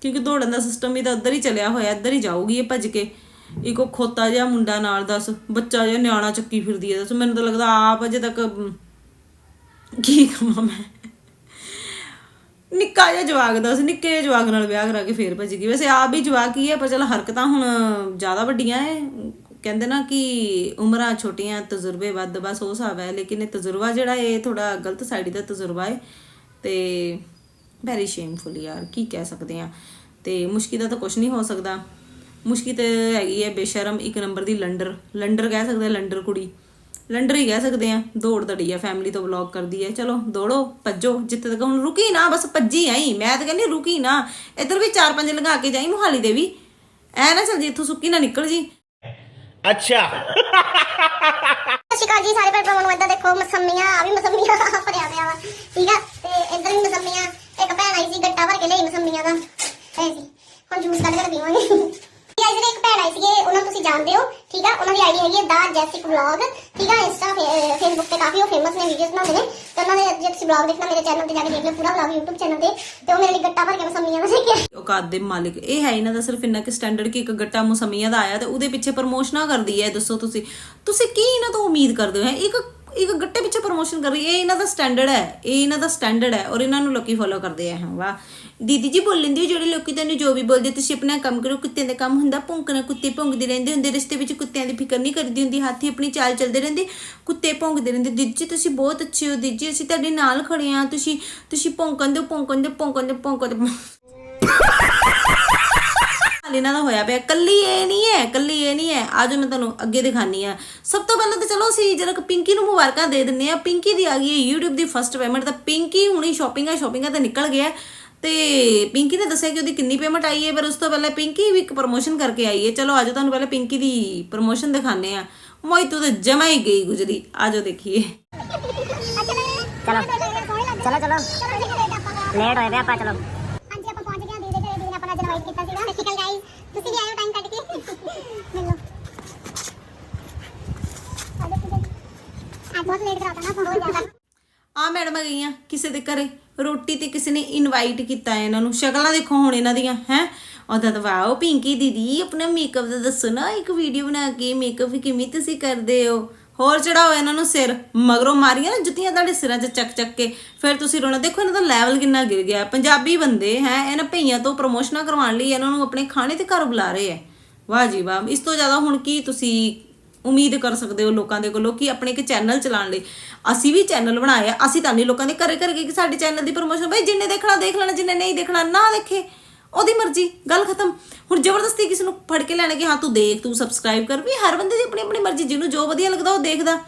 ਕਿਉਂਕਿ ਦੌੜਨ ਦਾ ਸਿਸਟਮ ਵੀ ਤਾਂ ਉੱਧਰ ਹੀ ਚੱਲਿਆ ਹੋਇਆ, ਇੱਧਰ ਹੀ ਜਾਊਗੀ ਇਹ ਭੱਜ ਕੇ। ਇੱਕ ਉਹ ਖੋਤਾ ਜਿਹਾ ਮੁੰਡਾ ਨਾਲ ਦੱਸ, ਬੱਚਾ ਜਿਹਾ ਨਿਆਣਾ ਚੱਕੀ ਫਿਰਦੀ ਹੈ ਦੱਸ। ਮੈਨੂੰ ਤਾਂ ਲੱਗਦਾ ਆਪ ਅਜੇ ਤੱਕ ਕੀ ਕਮਾਂ ਮੈਂ? ਨਿੱਕਾ ਜਿਹਾ ਜਵਾਕ ਦੱਸ, ਨਿੱਕੇ ਜਿਹੇ ਜਵਾਕ ਨਾਲ ਵਿਆਹ ਕਰਾ ਕੇ ਫੇਰ ਭੱਜ ਗਈ। ਵੈਸੇ ਆਪ ਵੀ ਜਵਾਕ ਹੀ ਹੈ ਪਰ ਚਲ ਹਰਕਤਾਂ ਹੁਣ ਜ਼ਿਆਦਾ ਵੱਡੀਆਂ ਐ। ਕਹਿੰਦੇ ਨਾ ਕਿ ਉਮਰਾਂ ਛੋਟੀਆਂ, ਤਜਰਬੇ ਵੱਧ, ਬਸ ਉਹ ਹਿਸਾਬ ਹੈ ਲੇਕਿਨ ਇਹ ਤਜਰਬਾ ਜਿਹੜਾ, ਇਹ ਥੋੜਾ ਗਲਤ ਸਾਈਡ ਦਾ ਤਜਰਬਾ ਹੈ ਤੇ ਵੈਰੀ ਸ਼ੇਮਫੁਲ ਯਾਰ, ਕੀ ਕਹਿ ਸਕਦੇ ਆ। ਤੇ ਮੁਸ਼ਕਿਲ ਦਾ ਤਾਂ ਕੁਝ ਨਹੀਂ ਹੋ ਸਕਦਾ। ਮੁਸ਼ਕੀ ਹੈਗੀ ਹੈ ਬੇਸ਼ਰਮ ਇੱਕ ਨੰਬਰ ਦੀ ਲੰਡਰ। ਲੰਡਰ ਕਹਿ ਸਕਦੇ ਆ ਲੰਡਰ ਕੁੜੀ। ਲੰਡਰ ਹੀ ਕਹਿ ਸਕਦੇ ਆ ਦੌੜ ਦੜੀ ਆ ਫੈਮਿਲੀ ਤੋਂ ਬਲੌਗ ਕਰਦੀ ਹੈ। ਚਲੋ ਦੌੜੋ ਭੱਜੋ ਜਿੱਥੇ ਤੱਕ ਹੁਣ ਰੁਕੀ ਨਾ ਬਸ ਭੱਜੀ ਆਈ। ਮੈਂ ਤਾਂ ਕਹਿੰਦੀ ਰੁਕੀ ਨਾ। ਇੱਧਰ ਵੀ ਚਾਰ ਪੰਜ ਲਗਾ ਕੇ ਜਾਈ ਮੁਹਾਲੀ ਦੇ ਵੀ। ਐ ਨਾ ਚਲ ਜੀ ਇੱਥੋਂ ਸੁੱਕੀ ਨਾ ਨਿਕਲ ਜੀ। ਅੱਛਾ। ਸ਼ਿਕਾਰ ਸਾਰੇ ਪਰਪਾ ਨੂੰ ਇਦਾਂ ਦੇਖੋ ਮਸੰਮੀਆਂ ਆ ਵੀ ਮਸੰਮੀਆਂ ਭਰਿਆ ਪਿਆ ਵਾ। ਠੀਕ ਆ? ਤੇ ਇੱਧਰ ਵੀ ਮਸੰਮੀਆਂ ਇੱਕ ਭੈਣ ਆਈ ਸੀ ਗੱਟਾ ਭਰ ਕੇ ਲਈ ਮਸੰਮੀਆਂ ਦਾ। ਐ ਸੀ ਹੁਣ ਜੂਸ ਕੱਢ ਕੇ ਪੀਵਾਂਗੇ ਜਿਹੜੇ ਇੱਕ ਭੈਣ ਆਈ ਸੀਗੇ, ਉਹਨਾਂ ਨੂੰ ਤੁਸੀਂ ਜਾਣਦੇ ਹੋ, ਠੀਕ ਆ? ਉਹਨਾਂ ਦੀ ਆਈਡੀ ਹੈਗੀ ਹੈ ਦਾ ਜੈਸਿਕ ਵਲੌਗ ਠੀਕ ਆ? ਇੰਸਟਾ ਫੇਸਬੁੱਕ ਤੇ ਕਾਫੀ ਉਹ ਫੇਮਸ ਨੇ ਵੀਡੀਓਜ਼ ਬਣਾਉਂਦੇ ਨੇ। ਤੇ ਉਹਨਾਂ ਦੇ ਜੇ ਤੁਸੀਂ ਵਲੌਗ ਦੇਖਣਾ, ਮੇਰੇ ਚੈਨਲ ਤੇ ਜਾ ਕੇ ਦੇਖ ਲਿਓ ਪੂਰਾ ਵਲੌਗ YouTube ਚੈਨਲ ਤੇ। ਤੇ ਉਹ ਮੇਰੇ ਲਈ ਗੱਟਾ ਭਰ ਕੇ ਮਸੰਮੀਆਂ ਦਾ ਲੈ ਔਕਾਤ ਦੇ ਮਾਲਿਕ, ਇਹ ਹੈ ਇਹਨਾਂ ਦਾ ਸਿਰਫ ਇੰਨਾ ਕਿ ਸਟੈਂਡਰਡ ਕਿ ਇੱਕ ਗੱਟਾ ਮੁਸਮੀਆਂ ਦਾ ਆਇਆ ਤੇ ਉਹਦੇ ਪਿੱਛੇ ਪ੍ਰਮੋਸ਼ਨਾਂ ਕਰਦੀ ਹੈ ਦੱਸੋ ਤੁਸੀਂ। ਤੁਸੀਂ ਕੀ ਇਹਨਾਂ ਤੋਂ ਉਮੀਦ ਕਰਦੇ ਹੋ? ਇੱਕ ਇੱਕ ਗੱਟੇ ਪਿੱਛੇ ਪ੍ਰਮੋਸ਼ਨ ਕਰ ਰਹੀ ਹੈ ਇਹ ਇਹਨਾਂ ਦਾ ਸਟੈਂਡਰਡ ਹੈ, ਇਹ ਇਹਨਾਂ ਦਾ ਸਟੈਂਡਰਡ ਹੈ ਔਰ ਇਹਨਾਂ ਨੂੰ ਲੋਕੀ ਫੋਲੋ ਕਰਦੇ ਆ ਵਾਹ। ਦੀਦੀ ਜੀ ਬੋਲ ਲੈਂਦੇ ਹੋ ਜਿਹੜੇ ਲੋਕੀ ਤੈਨੂੰ ਜੋ ਵੀ ਬੋਲਦੇ, ਤੁਸੀਂ ਆਪਣਾ ਕੰਮ ਕਰੋ, ਕੁੱਤਿਆਂ ਦਾ ਕੰਮ ਹੁੰਦਾ, ਭੌਂਕਣਾ, ਕੁੱਤੇ ਭੌਂਕਦੇ ਰਹਿੰਦੇ ਹੁੰਦੇ, ਰਿਸ਼ਤੇ ਵਿੱਚ ਕੁੱਤਿਆਂ ਦੀ ਫਿਕਰ ਨਹੀਂ ਕਰਦੀ ਹੁੰਦੀ, ਹਾਥੀ ਆਪਣੀ ਚਾਲ ਚੱਲਦੇ ਰਹਿੰਦੇ, ਕੁੱਤੇ ਭੌਂਕਦੇ ਰਹਿੰਦੇ। ਦੀਦੀ ਜੀ, ਤੁਸੀਂ ਬਹੁਤ ਅੱਛੇ ਹੋ, ਦੀਦੀ ਜੀ, ਅਸੀਂ ਤੁਹਾਡੇ ਨਾਲ ਖੜੇ ਆ ਤੁਸੀਂ ਤੁਸੀਂ ਭੌਂਕਣ ਦੇ ਭੌਂਕਣ ਦਿਓ ਭੌਂਕਣ ਦਿਓ, ਭੌਂਕਣ ਦੇ ਹਾਲ ਇਹਨਾਂ ਦਾ ਹੋਇਆ ਪਿਆ। ਕੱਲੀ ਇਹ ਨਹੀਂ ਹੈ ਕੱਲੀ ਇਹ ਨਹੀਂ ਹੈ। ਅੱਜ ਮੈਂ ਤੁਹਾਨੂੰ ਅੱਗੇ ਦਿਖਾਨੀ ਆ। ਸਭ ਤੋਂ ਪਹਿਲਾਂ ਤਾਂ ਚਲੋ ਅਸੀਂ ਜਰਾ ਪਿੰਕੀ ਨੂੰ ਮੁਬਾਰਕਾਂ ਦੇ ਦਿੰਨੇ ਆ। ਪਿੰਕੀ ਦੀ ਆ ਗਈ ਹੈ YouTube ਦੀ ਫਰਸਟ ਪੇਮੈਂਟ ਤਾਂ ਪਿੰਕੀ ਹੁਣੀ ਸ਼ਾਪਿੰਗਾਂ ਸ਼ਾਪਿੰਗਾਂ ਤੇ ਨਿਕਲ ਗਿਆ। ਤੇ ਪਿੰਕੀ ਨੇ ਦੱਸਿਆ ਕਿ ਉਹਦੀ ਕਿੰਨੀ ਪੇਮੈਂਟ ਆਈ ਹੈ ਪਰ ਉਸ ਤੋਂ ਪਹਿਲਾਂ ਪਿੰਕੀ ਵੀ ਇੱਕ ਪ੍ਰੋਮੋਸ਼ਨ ਕਰਕੇ ਆਈ ਹੈ। ਚਲੋ ਅੱਜ ਤੁਹਾਨੂੰ ਪਹਿਲਾਂ ਪਿੰਕੀ ਦੀ ਪ੍ਰੋਮੋਸ਼ਨ ਦਿਖਾਣੇ ਆ। ਮੋਈ ਤੂੰ ਤਾਂ ਜਮਾ ਹੀ ਗਈ ਗੁਜਰੀ। ਆਜੋ ਦੇਖੀਏ। ਚਲੋ। ਚਲੋ ਚਲੋ। ਲੇਟ ਹੋਏ ਆਪਾਂ ਚਲੋ ਹਾਂਜੀ ਆਪਾਂ ਪਹੁੰਚ ਗਏ ਹਾਂ ਦੀਦੀ ਦੇ ਘਰੇ ਦੀਦੀ ਨੇ ਆਪਣਾ ਜਨਵਾਈਟ ਕੀਤਾ ਸੀਗਾ। ਸਤਿ ਸ਼੍ਰੀ ਅਕਾਲ ਗਾਈਸ ਤੁਸੀਂ ਵੀ ਆਇਓ ਟਾਈਮ ਕੱਢ ਕੇ। ਮਿਲੋ। ਅੱਜ ਬਹੁਤ ਲੇਟ ਕਰਾਤਾ ਨਾ ਬਹੁਤ ਜ਼ਿਆਦਾ। ਆ ਮੈਡਮਾਂ ਗਈਆਂ ਕਿਸੇ ਦੇ ਘਰੇ। ਰੋਟੀ ਤੇ ਕਿਸੇ ਨੇ ਇਨਵਾਈਟ ਕੀਤਾ ਇਹਨਾਂ ਨੂੰ। ਸ਼ਕਲਾਂ ਦੇਖੋ ਹੁਣ ਇਹਨਾਂ ਦੀਆਂ, ਹੈ? ਉਹਦਾ ਤਾਂ ਵਾਓ, ਪਿੰਕੀ ਦੀਦੀ, ਆਪਣਾ ਮੇਕਅਪ ਦਾ ਦੱਸੋ ਨਾ, ਇੱਕ ਵੀਡੀਓ ਬਣਾ ਕੇ ਮੇਕਅਪ ਕਿਵੇਂ ਤੁਸੀਂ ਕਰਦੇ ਹੋ? ਹੋਰ ਚੜਾਓ ਇਹਨਾਂ ਨੂੰ ਸਿਰ ਮਗਰੋਂ ਮਾਰੀਆਂ ਨਾ, ਜੁੱਤੀਆਂ ਤੁਹਾਡੇ ਸਿਰਾਂ 'ਚ ਚੱਕ ਚੱਕ ਕੇ, ਫਿਰ ਤੁਸੀਂ ਰੋਣਾ, ਦੇਖੋ ਇਹਨਾਂ ਦਾ ਲੈਵਲ ਕਿੰਨਾ ਗਿਰ ਗਿਆ। ਪੰਜਾਬੀ ਬੰਦੇ ਹੈ, ਇਹਨਾਂ ਭਈਆਂ ਤੋਂ ਪ੍ਰਮੋਸ਼ਨਾਂ ਕਰਵਾਉਣ ਲਈ ਇਹਨਾਂ ਨੂੰ ਆਪਣੇ ਖਾਣੇ ਤੇ ਘਰ ਬੁਲਾ ਰਹੇ ਹੈ ਵਾਹ ਜੀ ਵਾਹ, ਇਸ ਤੋਂ ਜ਼ਿਆਦਾ ਹੁਣ ਕੀ ਤੁਸੀਂ ਉਮੀਦ ਕਰ ਸਕਦੇ ਹੋ ਲੋਕਾਂ ਦੇ ਕੋਲੋਂ ਕਿ ਆਪਣੇ ਇੱਕ ਚੈਨਲ ਚਲਾਉਣ ਲਈ? ਅਸੀਂ ਵੀ ਚੈਨਲ ਬਣਾਇਆ ਅਸੀਂ ਤਾਂ ਨਹੀਂ ਲੋਕਾਂ ਦੇ ਘਰੇ ਘਰੇ ਕਿ ਸਾਡੇ ਚੈਨਲ ਦੀ ਪ੍ਰੋਮੋਸ਼ਨ ਬਈ ਜਿੰਨੇ ਦੇਖਣਾ, ਦੇਖ ਲੈਣਾ, ਜਿੰਨੇ ਨਹੀਂ ਦੇਖਣਾ, ਨਾ ਦੇਖੇ। ਉਹਦੀ ਮਰਜ਼ੀ, ਗੱਲ ਖਤਮ। ਹੁਣ ਜ਼ਬਰਦਸਤੀ ਕਿਸੇ ਨੂੰ ਫੜ ਕੇ ਲੈਣਾ ਕਿ ਹਾਂ ਤੂੰ ਦੇਖ, ਤੂੰ ਸਬਸਕ੍ਰਾਈਬ ਕਰ, ਵੀ ਹਰ ਬੰਦੇ ਦੀ ਆਪਣੀ ਆਪਣੀ ਮਰਜ਼ੀ, ਜਿਹਨੂੰ ਜੋ ਵਧੀਆ ਲੱਗਦਾ ਉਹ ਦੇਖਦਾ।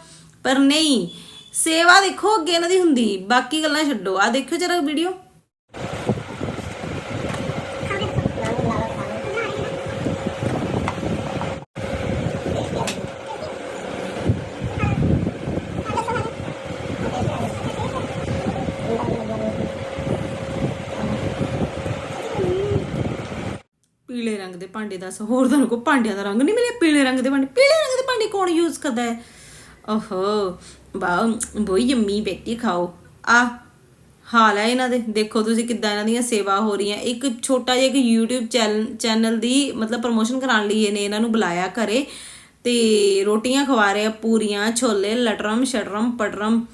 ਪਰ ਨਹੀਂ, ਸੇਵਾ ਦੇਖੋ, ਅੱਗੇ ਇਹਨਾਂ ਦੀ ਹੁੰਦੀ, ਬਾਕੀ ਗੱਲਾਂ ਛੱਡੋ। ਆ ਦੇਖਿਓ ਜਰਾ ਵੀਡੀਓ ਪੀਲੇ ਰੰਗ ਦੇ ਭਾਂਡੇ ਦੱਸ, ਹੋਰ ਤੁਹਾਨੂੰ ਕੋ ਭਾਂਡਿਆਂ ਦਾ ਰੰਗ ਨਹੀਂ ਮਿਲਿਆ? ਪੀਲੇ ਰੰਗ ਦੇ ਭਾਂਡੇ। ਪੀਲੇ ਰੰਗ ਦੇ ਭਾਂਡੇ ਕੌਣ ਯੂਜ਼ ਕਰਦਾ ਹੈ? ਓਹੋ ਵਾਓ ਬੋਈ ਯੰਮੀ ਬੇਟੀ ਖਾਓ। ਆ, ਹਾਲ ਹੈ ਇਹਨਾਂ ਦੇ। ਦੇਖੋ ਤੁਸੀਂ ਕਿੱਦਾਂ ਇਹਨਾਂ ਦੀਆਂ ਸੇਵਾ ਹੋ ਰਹੀਆਂ। ਇੱਕ ਛੋਟਾ ਜਿਹਾ ਇੱਕ YouTube ਚੈਨਲ ਚੈਨਲ ਦੀ ਮਤਲਬ ਪ੍ਰੋਮੋਸ਼ਨ ਕਰਾਉਣ ਲਈ ਇਹਨੇ ਇਹਨਾਂ ਨੂੰ ਬੁਲਾਇਆ ਘਰੇ ਤੇ ਰੋਟੀਆਂ ਖਵਾ ਰਹੇ ਆ ਪੂਰੀਆਂ, ਛੋਲੇ, ਲਟਰਮ, ਸ਼ਟਰਮ, ਪਟਰਮ।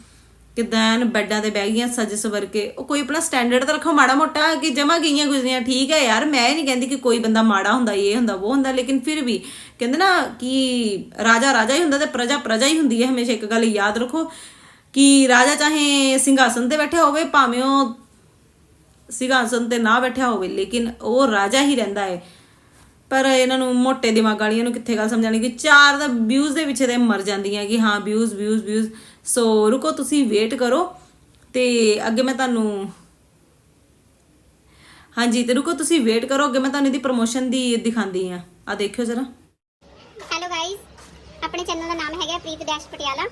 ਕਿਦਾਂ ਐਨ ਬੈੱਡਾਂ ਤੇ ਬਹਿ ਗਈਆਂ, ਸੱਜ ਸਵਰ ਕੇ। ਉਹ ਕੋਈ ਆਪਣਾ ਸਟੈਂਡਰਡ ਤਾਂ ਰੱਖੋ, ਮਾੜਾ ਮੋਟਾ ਕਿ ਜਮਾ ਗਈਆਂ ਗੁਜ਼ਰੀਆਂ, ਠੀਕ ਹੈ ਯਾਰ, ਮੈਂ ਇਹ ਨਹੀਂ ਕਹਿੰਦੀ ਕਿ ਕੋਈ ਬੰਦਾ ਮਾੜਾ ਹੁੰਦਾ, ਇਹ ਹੁੰਦਾ, ਉਹ ਹੁੰਦਾ, ਲੇਕਿਨ ਫਿਰ ਵੀ ਕਹਿੰਦੇ ਨਾ ਕਿ ਰਾਜਾ ਰਾਜਾ ਹੀ ਹੁੰਦਾ ਤੇ ਪ੍ਰਜਾ ਪ੍ਰਜਾ ਹੀ ਹੁੰਦੀ ਹੈ, ਹਮੇਸ਼ਾ ਇੱਕ ਗੱਲ ਯਾਦ ਰੱਖੋ ਕਿ ਰਾਜਾ ਚਾਹੇ ਸਿੰਘਾਸਨ ਤੇ ਬੈਠਾ ਹੋਵੇ, ਭਾਵੇਂ ਉਹ ਸਿੰਘਾਸਨ ਤੇ ਨਾ ਬੈਠਾ ਹੋਵੇ, ਲੇਕਿਨ ਉਹ ਰਾਜਾ ਹੀ ਰਹਿੰਦਾ ਹੈ। ਪਰ ਇਹਨਾਂ ਨੂੰ ਮੋਟੇ ਦਿਮਾਗ ਵਾਲੀਆਂ ਨੂੰ ਕਿੱਥੇ ਗੱਲ ਸਮਝਾਣੀ ਕਿ ਚਾਰ ਦਾ ਵਿਊਜ਼ ਦੇ ਪਿੱਛੇ ਤੇ ਮਰ ਜਾਂਦੀਆਂ ਕਿ ਹਾਂ ਵਿਊਜ਼ ਵਿਊਜ਼ ਵਿਊਜ਼ ਸੋ ਰੁਕੋ ਤੁਸੀਂ ਵੇਟ ਕਰੋ ਤੇ ਅੱਗੇ ਮੈਂ ਤੁਹਾਨੂੰ ਹਾਂਜੀ ਤੇ ਰੁਕੋ ਤੁਸੀਂ ਵੇਟ ਕਰੋ ਅੱਗੇ ਮੈਂ ਤੁਹਾਨੂੰ ਇਹਦੀ ਪ੍ਰੋਮੋਸ਼ਨ ਦੀ ਦਿਖਾਉਂਦੀ ਆ ਆ ਦੇਖਿਓ ਜਰਾ। ਹੈਲੋ ਗਾਇਸ ਆਪਣੇ ਚੈਨਲ ਦਾ ਨਾਮ ਹੈਗਾ ਪ੍ਰੀਤ ਡੈਸ਼ ਪਟਿਆਲਾ।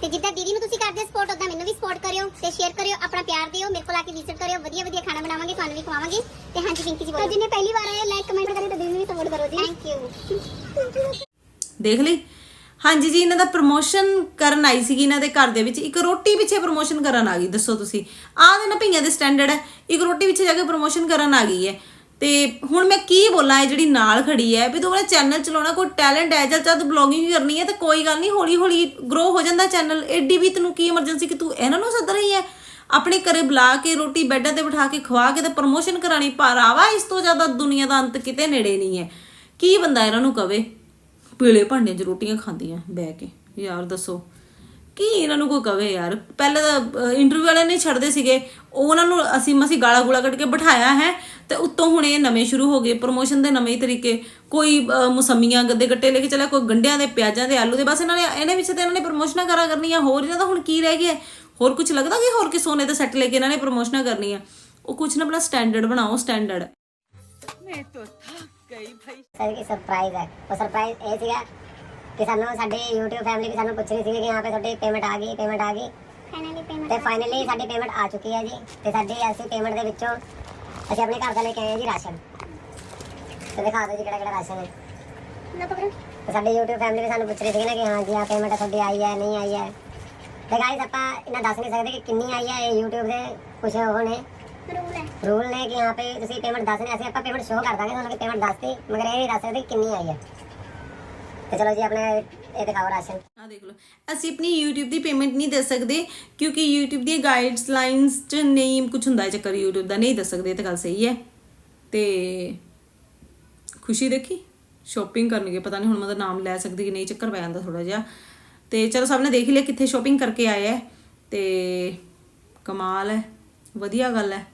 ਤੇ ਜਿੱਦਾਂ ਦੀਦੀ ਨੂੰ ਤੁਸੀਂ ਕਰਦੇ ਸਪੋਰਟ ਉਦਾਂ ਮੈਨੂੰ ਵੀ ਸਪੋਰਟ ਕਰਿਓ ਤੇ ਸ਼ੇਅਰ ਕਰਿਓ ਆਪਣਾ ਪਿਆਰ ਦਿਓ ਮੇਰੇ ਕੋਲ ਆ ਕੇ ਵਿਜ਼ਿਟ ਕਰਿਓ ਵਧੀਆ ਵਧੀਆ ਖਾਣਾ ਬਣਾਵਾਂਗੇ ਤੁਹਾਨੂੰ ਵੀ ਖਵਾਵਾਂਗੇ। ਤੇ ਹਾਂਜੀ ਪਿੰਕੀ ਜੀ ਬੋਲੋ। ਜਿਹਨੇ ਪਹਿਲੀ ਵਾਰ ਆਇਆ ਲਾਈਕ ਕਮੈਂਟ ਕਰੇ ਤਾਂ ਦੀਦੀ ਨੂੰ ਵੀ ਸਪੋਰਟ ਕਰੋ ਜੀ। ਥੈਂਕ ਯੂ ਦੇਖ ਲਈ? ਹਾਂਜੀ ਜੀ, ਇਹਨਾਂ ਦਾ ਪ੍ਰੋਮੋਸ਼ਨ ਕਰਨ ਆਈ ਸੀਗੀ ਇਹਨਾਂ ਦੇ ਘਰ ਦੇ ਵਿੱਚ। ਇੱਕ ਰੋਟੀ ਪਿੱਛੇ ਪ੍ਰੋਮੋਸ਼ਨ ਕਰਨ ਆ ਗਈ, ਦੱਸੋ ਤੁਸੀਂ। ਆਹ ਦੇ ਨਾ ਭਈਆਂ ਦੇ ਸਟੈਂਡਰਡ ਹੈ। ਇੱਕ ਰੋਟੀ ਪਿੱਛੇ ਜਾ ਕੇ ਪ੍ਰੋਮੋਸ਼ਨ ਕਰਨ ਆ ਗਈ ਹੈ। ਤੇ ਹੁਣ ਮੈਂ ਕੀ ਬੋਲਾਂ, ਇਹ ਜਿਹੜੀ ਨਾਲ ਖੜੀ ਹੈ, ਵੀ ਤੂੰ ਆਪਣਾ ਚੈਨਲ ਚਲਾਉਣਾ, ਕੋਈ ਟੈਲੈਂਟ ਹੈ ਜਦ ਜਦ ਬਲੌਗਿੰਗ ਕਰਨੀ ਹੈ, ਤਾਂ ਕੋਈ ਗੱਲ ਨਹੀਂ ਹੌਲੀ ਹੌਲੀ ਗਰੋ ਹੋ ਜਾਂਦਾ ਚੈਨਲ ਐਡੀ ਵੀ ਤੈਨੂੰ ਕੀ ਐਮਰਜੈਂਸੀ ਕਿ ਤੂੰ ਇਹਨਾਂ ਨੂੰ ਸੱਦ ਰਹੀ ਹੈ? ਆਪਣੇ ਘਰੇ ਬੁਲਾ ਕੇ, ਰੋਟੀ ਬੈੱਡਾਂ ਤੇ ਬਿਠਾ ਕੇ ਖਵਾ ਕੇ ਤੇ ਪ੍ਰੋਮੋਸ਼ਨ ਕਰਾਣੀ ਆਵਾ ਇਸ ਤੋਂ ਜ਼ਿਆਦਾ ਦੁਨੀਆ ਦਾ ਅੰਤ ਕਿਤੇ ਨੇੜੇ ਨਹੀਂ ਹੈ। ਕੀ ਬੰਦਾ ਇਹਨਾਂ ਨੂੰ ਕਵੇ? ਪੀਲੇ ਭਾਂਡਿਆਂ 'ਚ ਰੋਟੀਆਂ ਖਾਂਦੀਆਂ ਬਹਿ ਕੇ। ਯਾਰ ਦੱਸੋ, ਕੀ ਇਹਨਾਂ ਨੂੰ ਕੋਈ ਕਵੇ ਯਾਰ? ਪਹਿਲੇ ਤਾਂ ਇੰਟਰਵਿਊ ਵਾਲੇ ਨਹੀਂ ਛੱਡਦੇ ਸੀਗੇ। ਉਹ ਉਹਨਾਂ ਨੂੰ ਅਸੀਂ ਮਸੀਂ ਗਾਲਾ ਗੁਲਾ ਕੱਢ ਕੇ ਬਿਠਾਇਆ ਹੈ, ਤੇ ਉੱਤੋਂ ਹੁਣ ਇਹ ਨਵੇਂ ਸ਼ੁਰੂ ਹੋ ਗਏ ਪ੍ਰੋਮੋਸ਼ਨ ਦੇ ਨਵੇਂ ਤਰੀਕੇ। ਕੋਈ ਮੁਸੰਮੀਆਂ ਗੱਦੇ ਗੱਟੇ ਲੈ ਕੇ ਚੱਲਿਆ, ਕੋਈ ਗੰਡਿਆਂ ਦੇ ਪਿਆਜ਼ਾਂ ਦੇ ਆਲੂ ਦੇ, ਬਸ ਇਹਨਾਂ ਨੇ ਇਹਨਾਂ ਵਿੱਚ ਤੇ ਇਹਨਾਂ ਨੇ ਪ੍ਰੋਮੋਸ਼ਨਾਂ ਕਰਾ ਕਰਨੀਆਂ, ਹੋਰ ਇਹਨਾਂ ਦਾ ਹੁਣ ਕੀ ਰਹਿ ਗਿਆ? ਹੋਰ ਕੁਝ ਲੱਗਦਾ ਕਿ ਹੋਰ ਕਿ ਸੋਨੇ ਦੇ ਸੈੱਟ ਲੈ ਕੇ ਇਹਨਾਂ ਨੇ ਪ੍ਰੋਮੋਸ਼ਨਾਂ ਕਰਨੀਆਂ? ਉਹ ਕੁਝ ਨਾ ਆਪਣਾ ਸਟੈਂਡਰਡ ਬਣਾਓ ਸਟੈਂਡਰਡ ਸਰ ਕੀ ਸਰਪ੍ਰਾਈਜ਼ ਹੈ। ਉਹ ਸਰਪ੍ਰਾਈਜ਼ ਇਹ ਸੀਗਾ ਕਿ ਸਾਨੂੰ ਸਾਡੇ YouTube ਫੈਮਿਲੀ ਵੀ ਸਾਨੂੰ ਪੁੱਛ ਰਹੀ ਸੀ ਕਿ ਹਾਂ ਪੇ ਤੁਹਾਡੀ ਪੇਮੈਂਟ ਆ ਗਈ ਪੇਮੈਂਟ ਆ ਗਈ। ਫਾਈਨਲੀ ਪੇਮੈਂਟ ਤੇ ਫਾਈਨਲੀ ਸਾਡੀ ਪੇਮੈਂਟ ਆ ਚੁੱਕੀ ਹੈ ਜੀ। ਤੇ ਸਾਡੀ ਐਸੀ ਪੇਮੈਂਟ ਦੇ ਵਿੱਚੋਂ ਅਸੀਂ ਆਪਣੇ ਘਰ ਦਾ ਲੈ ਕੇ ਆਏ ਹਾਂ ਜੀ ਰਾਸ਼ਨ। ਤੇ ਦਿਖਾ ਦਿਓ ਜੀ ਕਿਹੜਾ ਕਿਹੜਾ ਰਾਸ਼ਨ ਹੈ। ਨਾ ਪਕੜੋ। ਤੇ ਸਾਡੀ YouTube ਫੈਮਿਲੀ ਵੀ ਸਾਨੂੰ ਪੁੱਛ ਰਹੀ ਸੀ ਨਾ ਕਿ ਹਾਂ ਜੀ ਆ ਪੇਮੈਂਟ ਤੁਹਾਡੀ ਆਈ ਹੈ ਨਹੀਂ ਆਈ ਹੈ। ਤੇ ਗਾਇਸ ਆਪਾਂ ਇਹਨਾਂ ਦੱਸ ਨਹੀਂ ਸਕਦੇ ਕਿ ਕਿੰਨੀ ਆਈ ਹੈ ਇਹ YouTube ਦੇ ਕੁਝ ਉਹ ਨੇ। ਰੂਲ ਨੇ ਕਿ ਹਾਂ ਪੇ ਤੁਸੀਂ ਪੇਮੈਂਟ ਦੱਸਣੀ ਅਸੀਂ ਆਪਾਂ ਪੇਮੈਂਟ ਸ਼ੋਅ ਕਰ ਦਾਂਗੇ ਤੁਹਾਨੂੰ ਕਿ ਪੇਮੈਂਟ ਦੱਸਤੀ, ਮਗਰ ਇਹ ਨਹੀਂ ਦੱਸ ਸਕਦੇ ਕਿੰਨੀ ਆਈ ਹੈ ਤੇ ਚਲੋ ਜੀ, ਆਪਣੇ ਇਹ ਦਿਖਾਓ ਰਾਸ਼ਨ। ਆ ਦੇਖ ਲਓ, ਅਸੀਂ ਆਪਣੀ YouTube ਦੀ ਪੇਮੈਂਟ ਨਹੀਂ ਦੇ ਸਕਦੇ, ਕਿਉਂਕਿ YouTube ਦੀਆਂ ਗਾਈਡਲਾਈਨਸ 'ਚ ਨਹੀਂ ਕੁਝ ਹੁੰਦਾ ਚੱਕਰ, YouTube ਦਾ ਨਹੀਂ ਦੱਸ ਸਕਦੇ, ਇਹ ਤਾਂ ਗੱਲ ਸਹੀ ਹੈ। ਤੇ ਖੁਸ਼ੀ ਦੇਖੀ? ਸ਼ਾਪਿੰਗ ਕਰਨਗੇ, ਪਤਾ ਨਹੀਂ ਹੁਣ ਮੈਂ ਉਹਦਾ ਨਾਮ ਲੈ ਸਕਦੀ ਕਿ ਨਹੀਂ, ਚੱਕਰ ਪੈ ਜਾਂਦਾ ਥੋੜਾ ਜਿਹਾ। ਤੇ ਚਲੋ ਸਭ ਨੇ ਦੇਖ ਲਿਆ ਕਿੱਥੇ ਸ਼ਾਪਿੰਗ ਕਰਕੇ ਆਇਆ ਹੈ। ਤੇ ਕਮਾਲ ਹੈ, ਵਧੀਆ ਗੱਲ ਹੈ।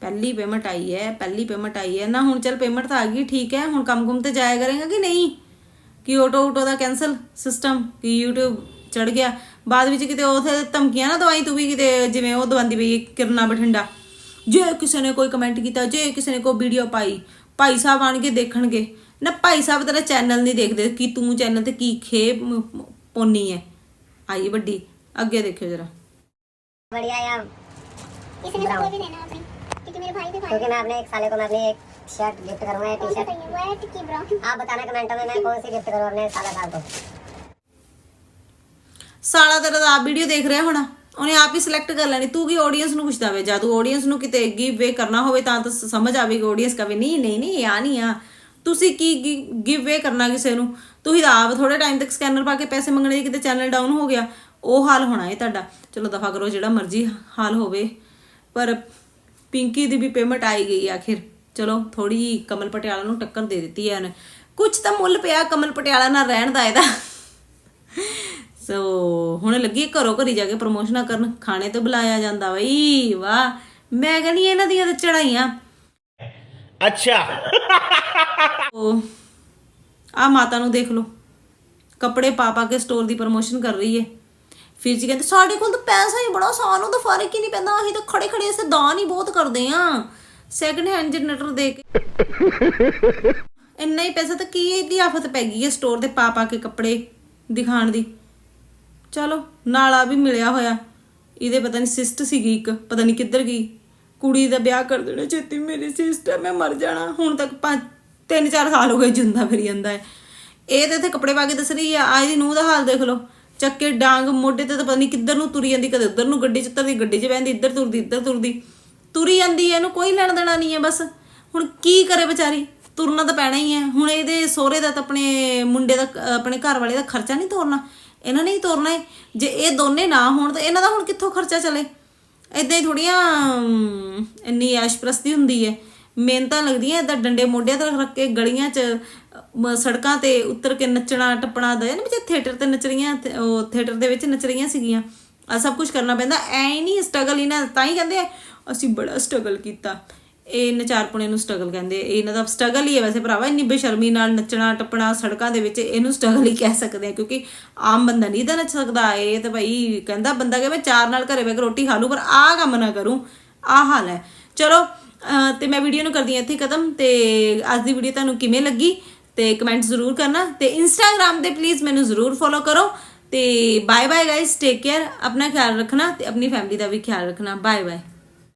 ਪਹਿਲੀ ਪੇਮੈਂਟ ਆਈ ਹੈ, ਪਹਿਲੀ ਪੇਮੈਂਟ ਆਈ ਹੈ। ਨਾ ਹੁਣ ਚਲ ਪੇਮੈਂਟ ਤਾਂ ਆ ਗਈ, ਠੀਕ ਹੈ, ਹੁਣ ਕੰਮ ਕੁਮ ਤੇ ਜਾਇਆ ਕਰੇਗਾ ਕਿ ਨਹੀਂ? ਕਿ ਆਟੋ ਆਟੋ ਦਾ ਕੈਨਸਲ ਸਿਸਟਮ ਕਿ YouTube ਚੜ ਗਿਆ। ਬਾਅਦ ਵਿੱਚ ਕਿਤੇ ਉਥੇ ਧਮਕੀਆਂ ਨਾ ਦਵਾਈ ਤੂੰ ਵੀ ਕਿਤੇ, ਜਿਵੇਂ ਉਹ ਦਵਾਂਦੀ ਪਈ ਕਿਰਨਾ ਬਠਿੰਡਾ। ਜੇ ਕਿਸੇ ਨੇ ਕੋਈ ਕਮੈਂਟ ਕੀਤਾ, ਜੇ ਕਿਸੇ ਨੇ ਕੋਈ ਵੀਡੀਓ ਪਾਈ, ਭਾਈ ਸਾਹਿਬ ਆਣ ਕੇ ਦੇਖਣਗੇ। ਨਾ ਭਾਈ ਸਾਹਿਬ ਤੇਰਾ ਚੈਨਲ ਨਹੀਂ ਦੇਖਦੇ, ਕਿ ਤੂੰ ਚੈਨਲ ਤੇ ਕੀ ਖੇ ਪੋਨੀ ਹੈ। ਆਈ ਵੱਡੀ, ਅੱਗੇ ਦੇਖਿਓ ਜਰਾ। ਬੜੀਆ ਆ ਇਸ ਨੇ ਕੋਈ ਵੀ ਦੇਣਾ ਆਪਣੀ। मेरे क्योंकि मैं अपने एक साले को मैं अपनी एक शर्ट गिफ्ट करूंगा टी शर्ट आप बताना कमेंटों में मैं कौन सी गिफ्ट करूँ अपने साला साल को। ਸਾਲਾ ਤੇਰਾ ਤਾਂ ਵੀਡੀਓ ਦੇਖ ਰਿਹਾ ਹੋਣਾ ਉਹਨੇ ਆਪ ਹੀ ਸਿਲੈਕਟ ਕਰ ਲੈਣੀ ਤੂੰ ਕੀ ਆਡੀਅנס ਨੂੰ ਪੁੱਛਦਾ ਵੇ ਜਾਂ ਤੂੰ ਆਡੀਅנס ਨੂੰ ਕਿਤੇ ਗਿਵਵੇ ਕਰਨਾ ਹੋਵੇ ਤਾਂ ਤਾਂ ਸਮਝ ਆਵੇਗੀ ਆਡੀਅנס ਕਵੇ ਨਹੀਂ ਨਹੀਂ ਨਹੀਂ ਆ ਨਹੀਂ ਆ ਤੁਸੀਂ ਕੀ ਗਿਵਵੇ ਕਰਨਾ ਕਿਸੇ ਨੂੰ ਤੁਸੀਂ ਤਾਂ ਆਪ ਥੋੜੇ ਟਾਈਮ ਤੱਕ ਸਕੈਨਰ ਪਾ ਕੇ ਪੈਸੇ ਮੰਗਣੇ ਕਿਤੇ ਚੈਨਲ ਡਾਊਨ ਹੋ ਗਿਆ ਉਹ ਹਾਲ ਹੋਣਾ ਹੈ ਤੁਹਾਡਾ ਚਲੋ ਦਫਾ ਕਰੋ ਜਿਹੜਾ ਮਰਜ਼ੀ ਹਾਲ ਹੋਵੇ ਪਰ ਪਿੰਕੀ ਦੀ ਵੀ ਪੇਮੈਂਟ ਆਈ ਗਈ ਆਖਿਰ। ਚਲੋ ਥੋੜੀ ਕਮਲ ਪਟਿਆਲਾ ਨੂੰ ਟੱਕਰ ਦੇ ਦਿੱਤੀ ਐ ਨੇ ਕੁਝ ਤਾਂ ਮੁੱਲ ਪਿਆ ਕਮਲ ਪਟਿਆਲਾ ਨਾਲ ਰਹਿਣ ਦਾ ਇਹਦਾ। ਸੋ ਹੁਣ ਲੱਗੀ ਘਰੋਂ ਘਰੀ ਜਾ ਕੇ ਪ੍ਰੋਮੋਸ਼ਨਾਂ ਕਰਨ। ਖਾਣੇ ਤੇ ਬੁਲਾਇਆ ਜਾਂਦਾ ਬਈ ਵਾਹ। ਮੈਂ ਕਹਿੰਦੀ ਇਹਨਾਂ ਦੀਆਂ ਤਾਂ ਚੜਾਈਆਂ ਅੱਛਾ। ਉਹ ਆ ਮਾਤਾ ਨੂੰ ਦੇਖ ਲਓ। ਕੱਪੜੇ ਪਾ ਪਾ ਕੇ ਸਟੋਰ ਦੀ ਪ੍ਰੋਮੋਸ਼ਨ ਕਰ ਰਹੀ ਏ ਫਿਰ ਜੀ ਕਹਿੰਦੇ, ਸਾਡੇ ਕੋਲ ਤਾਂ ਪੈਸਾ ਹੀ ਬੜਾ ਸਾਨੂੰ ਤਾਂ ਫ਼ਰਕ ਹੀ ਨਹੀਂ ਪੈਂਦਾ, ਅਸੀਂ ਤਾਂ ਖੜੇ ਖੜੇ ਅਸੀਂ ਦਾਨ ਹੀ ਬਹੁਤ ਕਰਦੇ ਆ ਸੈਕੰਡ ਹੈਂਡ ਜਨਰੇਟਰ ਦੇ ਕੇ। ਇੰਨਾ ਹੀ ਪੈਸਾ ਤਾਂ ਕੀ ਇਹਦੀ ਆਫਤ ਪੈ ਗਈ ਹੈ ਸਟੋਰ ਤੇ ਪਾ ਪਾ ਕੇ ਕੱਪੜੇ ਦਿਖਾਣ ਦੀ। ਚਲੋ, ਨਾਲਾ ਵੀ ਮਿਲਿਆ ਹੋਇਆ। ਇਹਦੇ ਪਤਾ ਨਹੀਂ ਸਿਸਟ ਸੀਗੀ ਇੱਕ, ਪਤਾ ਨਹੀਂ ਕਿੱਧਰ ਗਈ। ਕੁੜੀ ਦਾ ਵਿਆਹ ਕਰ ਦੇਣਾ, ਛੇਤੀ ਮੇਰੀ ਸਿਸਟਰ ਮੈਂ ਮਰ ਜਾਣਾ। ਹੁਣ ਤੱਕ ਪੰਜ, ਤਿੰਨ ਚਾਰ ਸਾਲ ਹੋ ਗਏ ਜਿੰਦਾ ਫਿਰੀ ਜਾਂਦਾ ਹੈ। ਇਹ ਤੇ ਇੱਥੇ ਕੱਪੜੇ ਪਾ ਕੇ ਦੱਸ ਰਹੀ ਆ ਆਜ ਦੀ ਨੂੰਹ ਦਾ ਹਾਲ ਦੇਖ ਲਓ। ਚੱਕੇ ਡਾਂਗ ਮੋਢੇ ਤੇ ਤਾਂ ਪਤਾ ਨਹੀਂ ਕਿੱਧਰ ਨੂੰ ਤੁਰੀ ਜਾਂਦੀ ਕਦੇ ਉੱਧਰ ਨੂੰ ਗੱਡੀ ਚ ਉੱਤਰਦੀ ਗੱਡੀ 'ਚ ਬਹਿੰਦੀ ਇੱਧਰ ਤੁਰਦੀ ਇੱਧਰ ਤੁਰਦੀ। ਤੁਰੀ ਜਾਂਦੀ ਹੈ ਇਹਨੂੰ ਕੋਈ ਲੈਣ ਦੇਣਾ ਨਹੀਂ ਹੈ ਬਸ। ਹੁਣ ਕੀ ਕਰੇ ਵਿਚਾਰੀ? ਤੁਰਨਾ ਤਾਂ ਪੈਣਾ ਹੀ ਹੈ ਹੁਣ ਇਹਦੇ ਸਹੁਰੇ ਦਾ ਤਾਂ ਆਪਣੇ ਮੁੰਡੇ ਦਾ ਆਪਣੇ ਘਰ ਵਾਲੇ ਦਾ ਖਰਚਾ ਨਹੀਂ ਤੋਰਨਾ। ਇਹਨਾਂ ਨੇ ਹੀ ਤੋਰਨਾ ਹੈ ਜੇ ਇਹ ਦੋਨੇ ਨਾ ਹੋਣ ਤਾਂ ਇਹਨਾਂ ਦਾ ਹੁਣ ਕਿੱਥੋਂ ਖਰਚਾ ਚਲੇ? ਇਦਾਂ ਹੀ ਥੋੜੀਆਂ ਅਮ, ਇੰਨੀ ਐਸ਼ਪ੍ਰਸਤੀ ਹੁੰਦੀ ਹੈ ਮਿਹਨਤਾਂ ਲੱਗਦੀਆਂ ਇਦਾਂ ਡੰਡੇ ਮੋਢਿਆਂ ਤੇ ਰੱਖ ਕੇ ਗਲੀਆਂ 'ਚ ਸੜਕਾਂ ਤੇ ਉੱਤਰ ਕੇ ਨੱਚਣਾ, ਟੱਪਣਾ ਦਾ ਨਾ ਵਿੱਚ ਥੀਏਟਰ ਤੇ ਨੱਚ ਰਹੀਆਂ ਉਹ ਥੀਏਟਰ ਦੇ ਵਿੱਚ ਨੱਚ ਰਹੀਆਂ ਸੀਗੀਆਂ। ਆ ਸਭ ਕੁਝ ਕਰਨਾ ਪੈਂਦਾ। ਐ ਨਹੀਂ ਸਟਰਗਲ ਇਹਨਾਂ ਤਾਂ ਹੀ ਕਹਿੰਦੇ ਅਸੀਂ ਬੜਾ ਸਟਰਗਲ ਕੀਤਾ। ਇਹ ਨਚਾਰਪੁਣੇ ਨੂੰ ਸਟਰਗਲ ਕਹਿੰਦੇ ਇਹਨਾਂ ਦਾ ਸਟਰਗਲ ਹੀ ਹੈ ਵੈਸੇ ਭਰਾਵਾ, ਇੰਨੀ ਬੇਸ਼ਰਮੀ ਨਾਲ ਨੱਚਣਾ, ਟੱਪਣਾ ਸੜਕਾਂ ਦੇ ਵਿੱਚ ਇਹਨੂੰ ਸਟਰਗਲ ਹੀ ਕਹਿ ਸਕਦੇ ਆ, ਕਿਉਂਕਿ ਆਮ ਬੰਦਾ ਨਹੀਂ ਤਾਂ ਨੱਚ ਸਕਦਾ। ਇਹ ਤਾਂ ਭਾਈ ਕਹਿੰਦਾ ਬੰਦਾ ਕਿ ਮੈਂ ਚਾਰ ਨਾਲ ਘਰੇ ਬੈ ਕੇ ਰੋਟੀ ਖਾ ਲੂ ਪਰ ਆਹ ਕੰਮ ਨਾ ਕਰੂੰ। ਆਹ ਹਾਲ ਹੈ। ਚਲੋ, ਅਹ, ਤੇ ਮੈਂ ਵੀਡੀਓ ਨੂੰ ਕਰਦੀ ਹਾਂ ਇੱਥੇ ਖਤਮ, ਤੇ ਅੱਜ ਦੀ ਵੀਡੀਓ ਤੁਹਾਨੂੰ ਕਿਵੇਂ ਲੱਗੀ? ਤੇ ਕਮੈਂਟ ਜ਼ਰੂਰ ਕਰਨਾ ਤੇ ਇੰਸਟਾਗ੍ਰam ਤੇ ਪਲੀਜ਼ ਮੈਨੂੰ ਜ਼ਰੂਰ ਫੋਲੋ ਕਰੋ ਤੇ bye bye guys take care ਆਪਣਾ ਖਿਆਲ ਰੱਖਣਾ ਤੇ ਆਪਣੀ ਫੈਮਿਲੀ ਦਾ ਵੀ ਖਿਆਲ ਰੱਖਣਾ ਬਾਏ ਬਾਏ